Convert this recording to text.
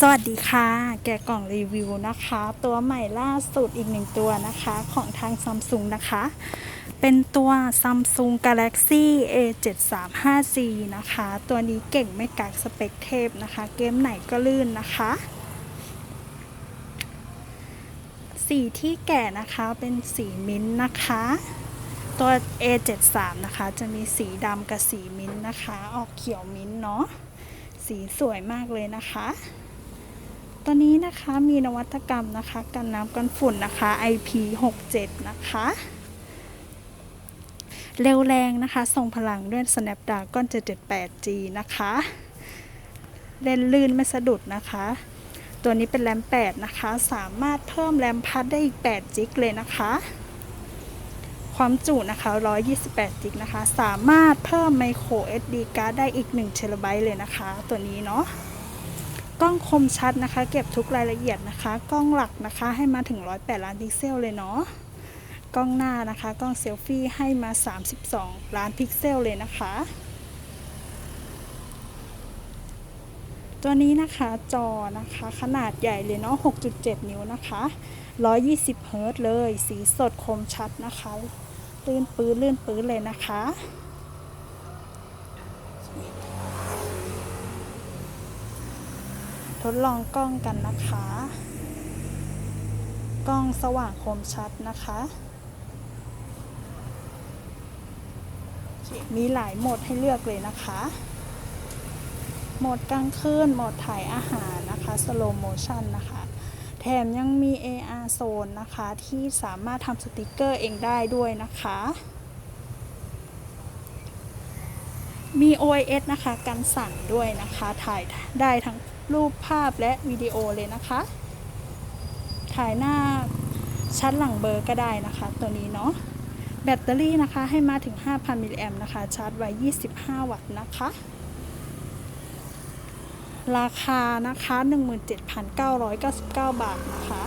สวัสดีค่ะ แกะกล่องรีวิวนะคะ ตัวใหม่ล่าสุดอีกหนึ่งตัวนะคะ ของทางซัมซุงนะคะ เป็นตัว Samsung Galaxy A735G นะคะ ตัวนี้เก่งไม่กักสเปคเทพนะคะ เกมไหนก็ลื่นนะคะ สีที่แก่นะคะเป็นสีมิ้นท์นะคะ ตัว A73 นะคะ จะมีสีดำกับสีมิ้นท์นะคะ ออกเขียวมิ้นท์เนาะสีสวยมากเลยนะคะ ตัวนี้นะคะมีนวัตกรรมนะคะกันน้ำกันฝุ่นนะคะ IP67 นะคะเร็วแรงนะคะทรงพลังด้วย Snapdragon 778G นะคะ เล่นลื่นไม่สะดุดนะคะ ตัวนี้เป็นแรม 8 นะคะ สามารถเพิ่มแรมพัดได้อีก 8 จิกเลยนะคะ ความจุนะคะ 128 จิกนะคะ สามารถเพิ่มไมโคร SD card ได้อีก1เทราไบต์เลยนะคะ ตัวนี้เนาะ กล้องคมชัดนะคะ เก็บทุกรายละเอียดนะคะ กล้องหลักนะคะให้มาถึง 108 ล้านพิกเซลเลยเนาะกล้องหน้านะคะ กล้องเซลฟี่ให้มา 32 ล้านพิกเซลเลยนะคะ ตัวนี้นะคะจอนะคะ ขนาดใหญ่เลยเนาะ 6.7 นิ้วนะคะ 120 เฮิร์ตเลย สีสดคมชัดนะคะ ลื่นปื้นลื่นปื้นเลยนะคะ ทดลองกล้องกันนะคะ กล้องสว่างคมชัดนะคะ มีหลายโหมดให้เลือกเลยนะคะ โหมดกลางคืนโหมดถ่ายอาหารนะคะ slow motion นะคะ แถมยังมี AR zone นะคะ ที่สามารถทำสติกเกอร์เองได้ด้วยนะคะมี OIS นะคะ กันสั่นด้วยนะคะ ถ่ายได้ทั้ง รูปภาพและวิดีโอเลยนะคะ ถ่ายหน้าชัดหลังเบอร์ก็ได้นะคะ ตัวนี้เนาะแบตเตอรี่นะคะให้มาถึง 5,000 มิลลิแอมนะคะ ชาร์จไว้ 25 วัตต์นะคะ ราคานะคะ 17,999 บาทนะคะ